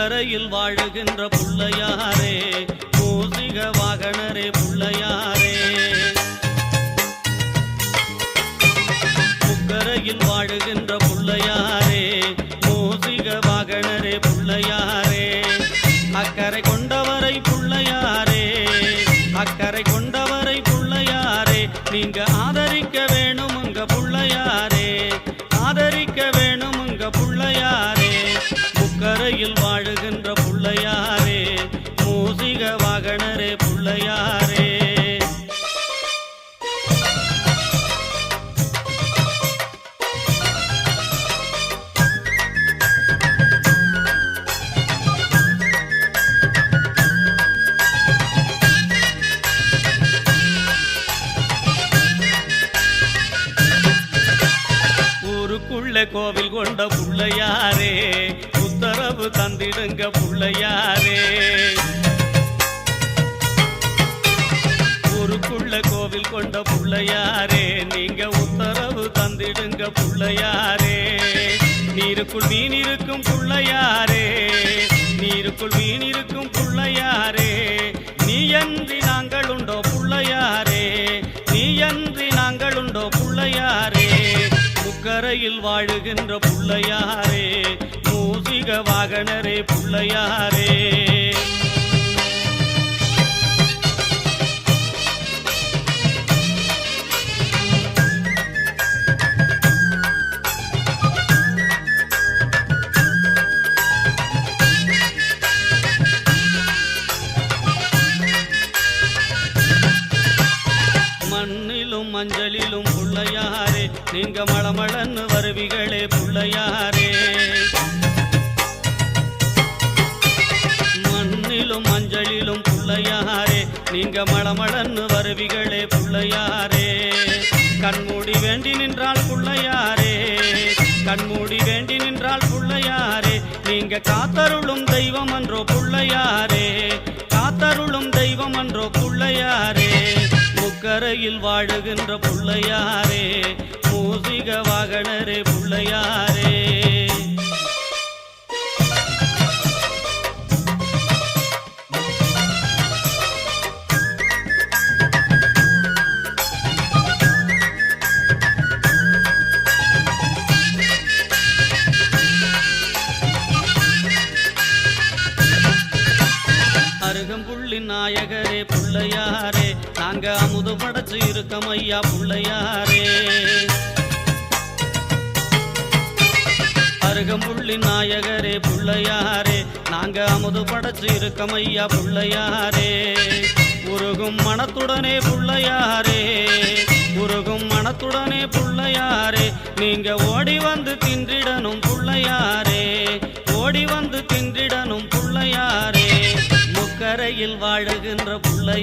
கரையில் வாழுகின்ற புள்ளையாரே. மூசிக வாகனரே புள்ளையாரே. முக்கரையில் வாழுகின்ற புள்ளையாரே. மூசிக வாகனரே புள்ளையாரே. அக்கறை கொண்டவரை புள்ளையாரே. அக்கறை கொண்டவரை புள்ளையாரே. நீங்க ஆதரிக்க வேணும் உங்க புள்ளையாரே. முக்கரையில் வாழுகின்ற புள்ளையாரே மூசிக வாகனரே புள்ளையாரே. கோவில் கொண்ட புள்ளையாரே உறவு தந்திடுங்க புள்ளையாரே. ஊருக்குள்ள கோவில் கொண்ட புள்ளையாரே நீங்க உத்தரவு தந்திடுங்க புள்ளையாரே. நீருக்குள் மீன் இருக்கும் புள்ளையாரே நீருக்குள் மீன் இருக்கும் புள்ளையாரே. நீ என்று நாங்கள் உண்டோ புள்ளையாரே நீ என்று நாங்கள் உண்டோ புள்ளையாரே. முக்கரையில் வாழுகின்ற புள்ளையாரே மூசிக வாகனரே புள்ளையாரே. மஞ்சளிலும் புள்ளையாரே நீங்க மளமளன்னு வருவிகளே புள்ளையாரே. புள்ளையாரே நீங்க மளமளன்னு வருவிகளே புள்ளையாரே. கண்மூடி வேண்டி நின்றால் புள்ளையாரே. கண்மூடி வேண்டி நின்றால் புள்ளையாரே. நீங்க காத்தருளும் தெய்வம் அன்றோ புள்ளையாரே. காத்தருளும் தெய்வம் அன்றோ புள்ளையாரே. முக்கரையில் வாழுகின்ற புள்ளையாரே. மூசிக வாகனரே புள்ளையாரே. அருகம்புள்ளி நாயகரே புள்ளையாரே. நாங்க அமுது படைச்சு இருக்கோம் ஐயா புள்ளையாரே. அருகம்புள்ளி நாயகரே புள்ளையாரே. நாங்க அமுது படைச்சு இருக்கோம் ஐயா புள்ளையாரே. உருகும் மனத்துடனே புள்ளையாரே. உருகும் மனத்துடனே புள்ளையாரே. நீங்க ஓடி வாழுகின்ற பிள்ளை